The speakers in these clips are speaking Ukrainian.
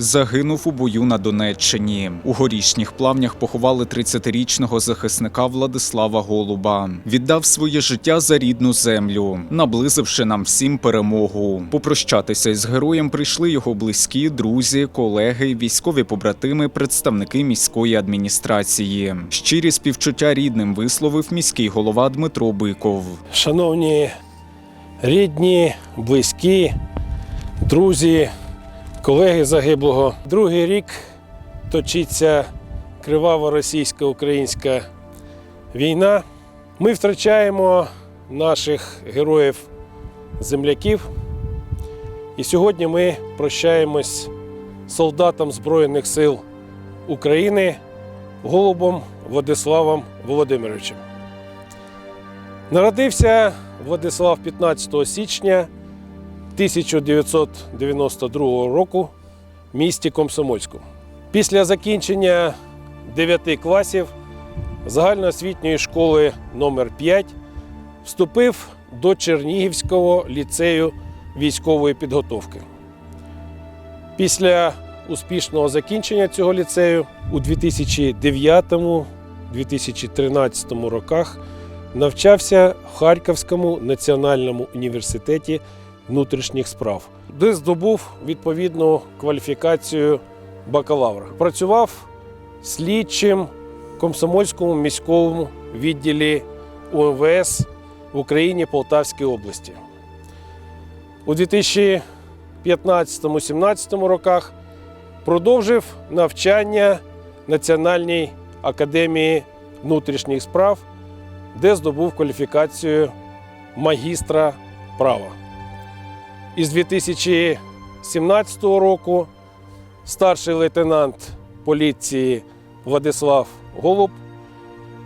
Загинув у бою на Донеччині. У горішніх плавнях поховали 30-річного захисника Владислава Голуба. Віддав своє життя за рідну землю, наблизивши нам всім перемогу. Попрощатися із героєм прийшли його близькі, друзі, колеги, військові побратими, представники міської адміністрації. Щирі співчуття рідним висловив міський голова Дмитро Биков. Шановні рідні, близькі, друзі, колеги загиблого. Другий рік точиться кривава російсько-українська війна. Ми втрачаємо наших героїв-земляків. І сьогодні ми прощаємось з солдатом Збройних сил України Голубом Владиславом Володимировичем. Народився Владислав 15 січня 1992 року в місті Комсомольську. Після закінчення 9 класів загальноосвітньої школи номер 5 вступив до Чернігівського ліцею військової підготовки. Після успішного закінчення цього ліцею у 2009-2013 роках навчався в Харківському національному університеті внутрішніх справ, де здобув відповідну кваліфікацію бакалавра. Працював слідчим в комсомольському міському відділі УМВС в Україні Полтавській області. У 2015-17 роках продовжив навчання Національній академії внутрішніх справ де здобув кваліфікацію магістра права. Із 2017 року старший лейтенант поліції Владислав Голуб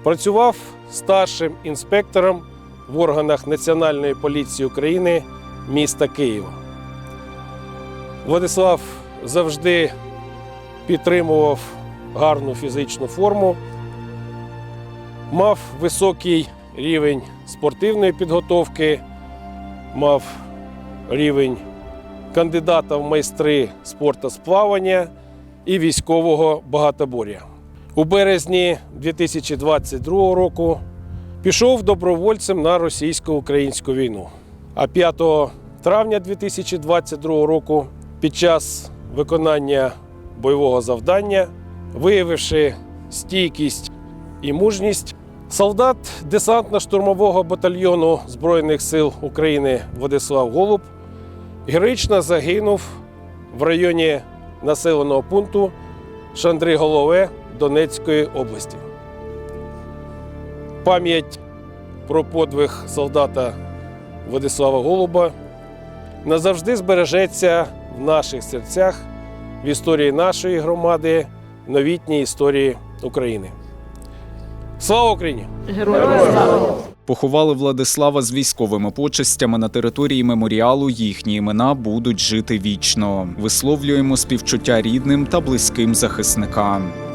працював старшим інспектором в органах Національної поліції України міста Києва. Владислав завжди підтримував гарну фізичну форму мав високий рівень спортивної підготовки, мав рівень кандидата в майстри спорту з плавання і військового багатобор'я. У березні 2022 року пішов добровольцем на російсько-українську війну. А 5 травня 2022 року під час виконання бойового завдання, виявивши стійкість і мужність, солдат десантно-штурмового батальйону Збройних сил України Владислав Голуб героїчно загинув в районі населеного пункту Шандри-Голове Донецької області. Пам'ять про подвиг солдата Владислава Голуба назавжди збережеться в наших серцях в історії нашої громади, новітній історії України. Слава Україні! Поховали Владислава з військовими почестями на території меморіалу. Їхні імена будуть жити вічно. Висловлюємо співчуття рідним та близьким захисникам.